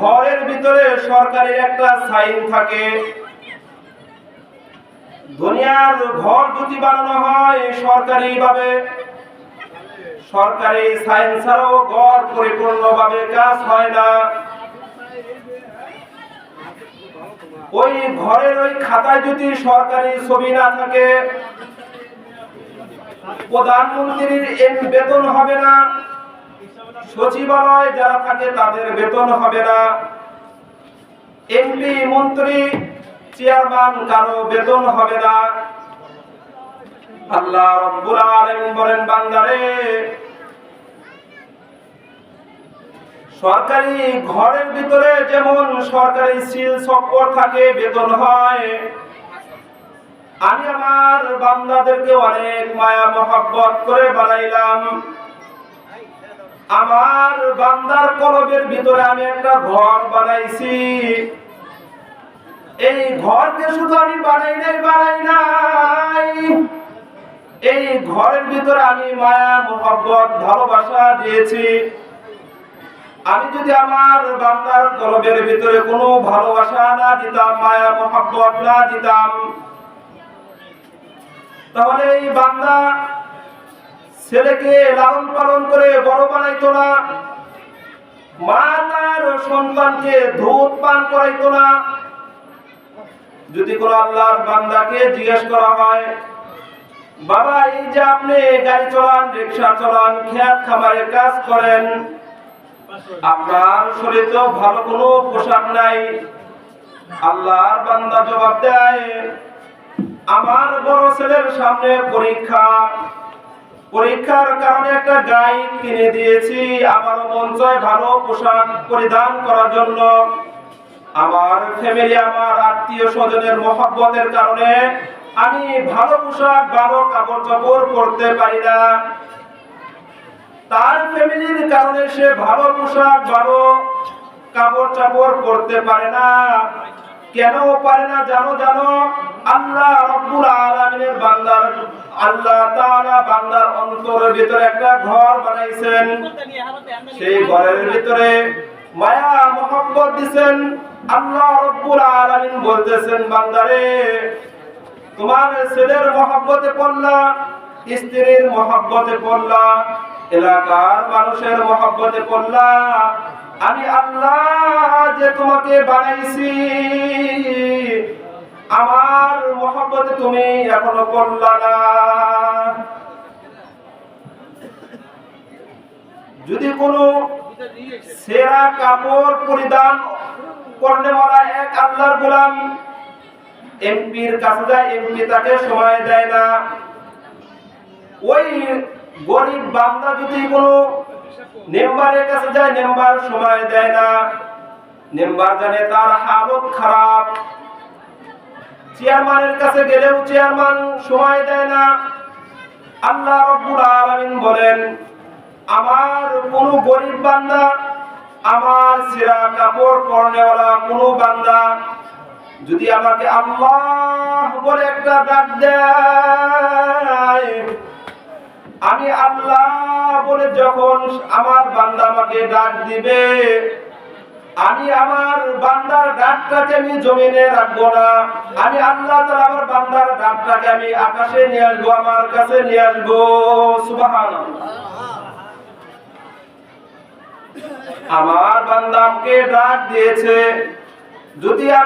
ঘরের ভিতরে সরকারের একটা সাইন থাকে। দুনিয়ার ঘর যদি বানানো হয় সরকারি ভাবে সরকারি সাইন ছাড়াও ঘর পরিপূর্ণভাবে কাজ হয় না। ওই ঘরের ওই খাতায় যদি সরকারি ছবি না থাকে, প্রধানমন্ত্রীর বেতন হবে না। সচিবালয় যারা থাকে তাদের বেতন হবে না। এমপি, মন্ত্রী, চেয়ারম্যান, কারও বেতন হবে না। আল্লাহ রব্বুল আলামিন বলেন, বান্দারে, সরকারি ঘরের ভিতরে যেমন সরকারি সিল থাকে, বেতন হয়, আমি আমার বান্দাদেরকে অনেক মায়া মহব্বত করে বানাইলাম। আমার বান্দার কলবের ভিতরে আমি একটা ঘর বানাইছি। এই ঘরকে শুধু আমি বানাই নাই বানাই নাই। এই ঘরের ভিতরে আমি মায়া, মোহব্বত, ভালোবাসা দিয়েছি। আমি যদি আমার বান্দার কলবের ভিতরে কোনো ভালোবাসা না দিতাম, মায়া, মোহব্বত না দিতাম, তাহলে এই বান্দা ছেলেকে লালন পালন করে বড় বানাইতো না, মা তার সন্তানকে দুধ পান করাইতো না। যদি কোন আল্লাহর বান্দাকে জিজ্ঞেস করা হয়, বাবা, এই যে আপনি গাড়ি চালান, রিক্সা চলান খেয়াল খামারের কাজ করেন, আপনার শরীরে তো ভালো কোনো পোশাক নাই। আল্লাহর বান্দা জবাব দেয়, আমার বড় ছেলের সামনে পরীক্ষা পরীক্ষার কারণে একটা গাইড কিনে দিয়েছি। আমার মন চায় ভালো পোশাক পরিধান করার জন্য। আমার ফ্যামিলি আমার আত্মীয় স্বজনের মহব্বতের কারণে আমি ভালো পোশাক, ভালো কাপড় চাপড় পরতে পারি না। তার ফ্যামিলির কারণে সে ভালো পোশাক, ভালো কাপড় চাপড় পরতে পারে না। কেন পারে না? জানো জানো। আল্লাহ রব্বুল আলামিনের বান্দার, আল্লাহ তাআলা বান্দার অন্তরের ভিতরে একটা ঘর বানাইছেন। সেই ঘরের ভিতরে মায়া মোহাম্মত দিছেন। আল্লাহ রব্বুল আলামিন বলতেছেন, বান্দারে, তোমার ছেলের মহব্বতে পড়লা, স্ত্রীর মহব্বতে পড়লা। এলাকার মানুষের মহব্বতে পড়লা আমি আল্লাহ যে তোমাকে বানাইছি, আমার মহব্বতে তুমি এখনও পড়লা না। যদি কোনো সেরা কাপড় পরিধান করলে মারা এক আল্লাহর গোলাম, এমপির কাছে যায়, এমপি তাকে সময় দেয় না। ওই বান্দা যদি কোনো মেম্বারের কাছে যায়, মেম্বার সময় দেয় না। মেম্বার জানে তার হালত খারাপ। চেয়ারম্যানের কাছে গেলেও চেয়ারম্যান সময় দেয় না। আল্লাহ রব্বুল আলামিন বলেন, আমার কোন গরিব বান্দা, আমার সেরা কাপড় পরনেওয়ালা কোন বান্দা যদি আমাকে আল্লাহ বলে একটা ডাক দেয় আমি আল্লাহ বলে যখন আমার বান্দা আমাকে ডাক দিবে, আমি আমার বান্দার ডাকটাকে আমি জমিনে রাখব না। আমি আল্লাহ তাআলা আমার বান্দার ডাকটাকে আমি আকাশে নিয়ে আসব, আমার কাছে নিয়ে আসব। সুবহানাল্লাহ। আমার বান্দা আমাকে ডাক দিয়েছে, যদি আমার